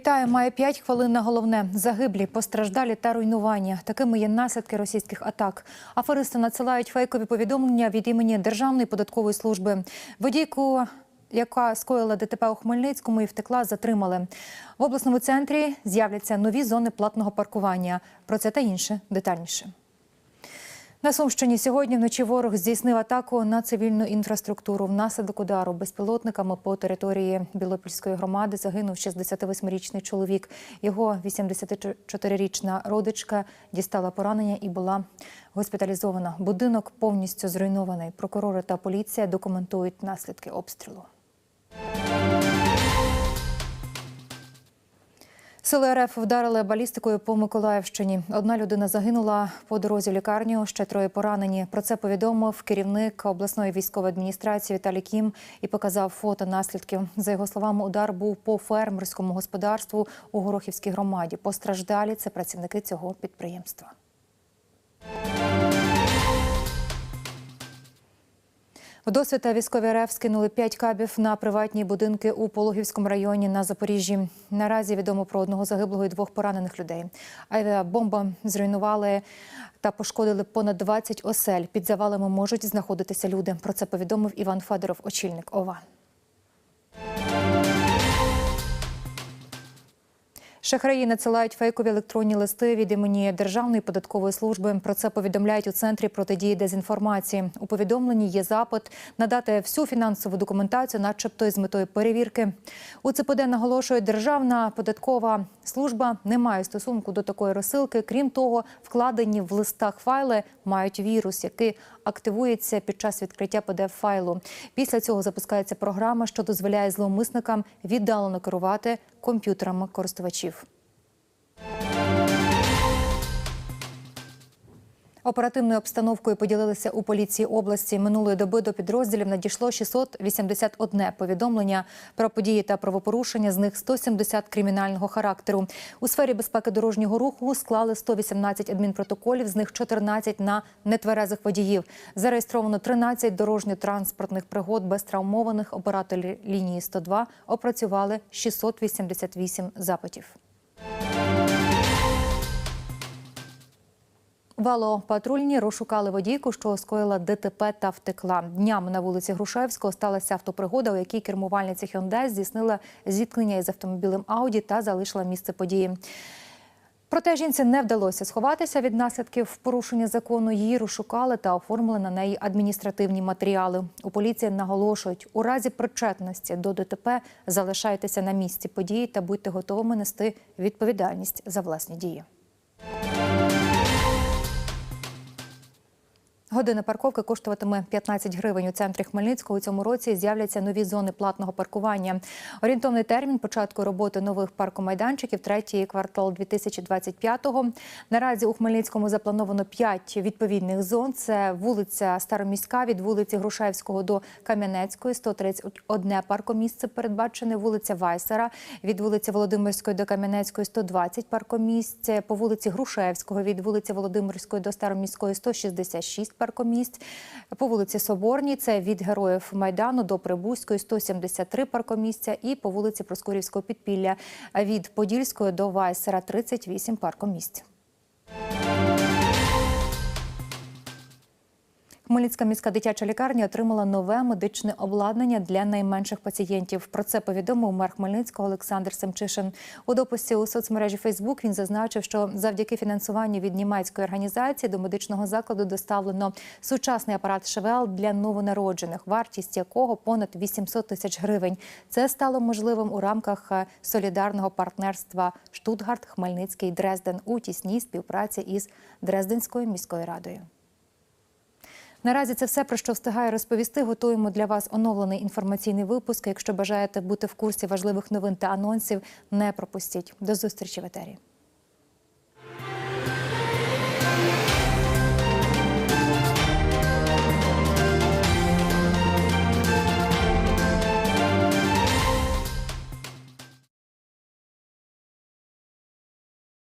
Вітаю, має 5 хвилин на головне. Загиблі, постраждалі та руйнування. Такими є наслідки російських атак. Аферисти надсилають фейкові повідомлення від імені Державної податкової служби. Водійку, яка скоїла ДТП у Хмельницькому і втекла, затримали. В обласному центрі з'являться нові зони платного паркування. Про це та інше детальніше. На Сумщині сьогодні вночі ворог здійснив атаку на цивільну інфраструктуру. Внаслідок удару безпілотниками по території Білопільської громади загинув 68-річний чоловік. Його 84-річна родичка дістала поранення і була госпіталізована. Будинок повністю зруйнований. Прокурори та поліція документують наслідки обстрілу. Сили РФ вдарили балістикою по Миколаївщині. Одна людина загинула по дорозі в лікарню, ще троє поранені. Про це повідомив керівник обласної військової адміністрації Віталій Кім і показав фото наслідків. За його словами, удар був по фермерському господарству у Горохівській громаді. Постраждалі це працівники цього підприємства. В досвіта військові РФ скинули п'ять кабів на приватні будинки у Пологівському районі на Запоріжжі. Наразі відомо про одного загиблого і двох поранених людей. Авіабомба зруйнували та пошкодили понад 20 осель. Під завалами можуть знаходитися люди. Про це повідомив Іван Федоров, очільник ОВА. Шахраї надсилають фейкові електронні листи від імені Державної податкової служби. Про це повідомляють у центрі протидії дезінформації. У повідомленні є запит надати всю фінансову документацію, начебто із метою перевірки. У ЦПД наголошує, Державна податкова служба не має стосунку до такої розсилки. Крім того, вкладені в листах файли мають вірус, який активується під час відкриття pdf файлу. Після цього запускається програма, що дозволяє зловмисникам віддалено керувати комп'ютерами користувачів. Оперативною обстановкою поділилися у поліції області. Минулої доби до підрозділів надійшло 681 повідомлення про події та правопорушення. З них 170 кримінального характеру. У сфері безпеки дорожнього руху склали 118 адмінпротоколів, з них 14 на нетверезих водіїв. Зареєстровано 13 дорожньо-транспортних пригод без травмованих. Оператори лінії 102 опрацювали 688 запитів. Вало-патрульні розшукали водійку, що скоїла ДТП та втекла. Днями на вулиці Грушевського сталася автопригода, у якій кермувальниця Hyundai здійснила зіткнення із автомобілем Ауді та залишила місце події. Проте жінці не вдалося сховатися від наслідків порушення закону. Її розшукали та оформили на неї адміністративні матеріали. У поліції наголошують, у разі причетності до ДТП залишайтеся на місці події та будьте готовими нести відповідальність за власні дії. Година парковки коштуватиме 15 гривень. У центрі Хмельницького у цьому році з'являться нові зони платного паркування. Орієнтовний термін початку роботи нових паркомайданчиків третій квартал 2025-го. Наразі у Хмельницькому заплановано 5 відповідних зон. Це вулиця Староміська від вулиці Грушевського до Кам'янецької, 131 паркомісце передбачене. Вулиця Вайсера від вулиці Володимирської до Кам'янецької 120 паркомісць. По вулиці Грушевського від вулиці Володимирської до Староміської 166 паркомісць. По вулиці Соборній це від Героїв Майдану до Прибузької 173 паркомісця і по вулиці Проскурівського підпілля від Подільської до Вайсера 38 паркомісць. Хмельницька міська дитяча лікарня отримала нове медичне обладнання для найменших пацієнтів. Про це повідомив мер Хмельницького Олександр Семчишин. У дописі у соцмережі Фейсбук він зазначив, що завдяки фінансуванню від німецької організації до медичного закладу доставлено сучасний апарат ШВЛ для новонароджених, вартість якого понад 800 тисяч гривень. Це стало можливим у рамках солідарного партнерства Штутгарт, Хмельницький, Дрезден у тісній співпраці із Дрезденською міською радою. Наразі це все про що встигаю розповісти. Готуємо для вас оновлений інформаційний випуск. Якщо бажаєте бути в курсі важливих новин та анонсів, не пропустіть. До зустрічі в етері.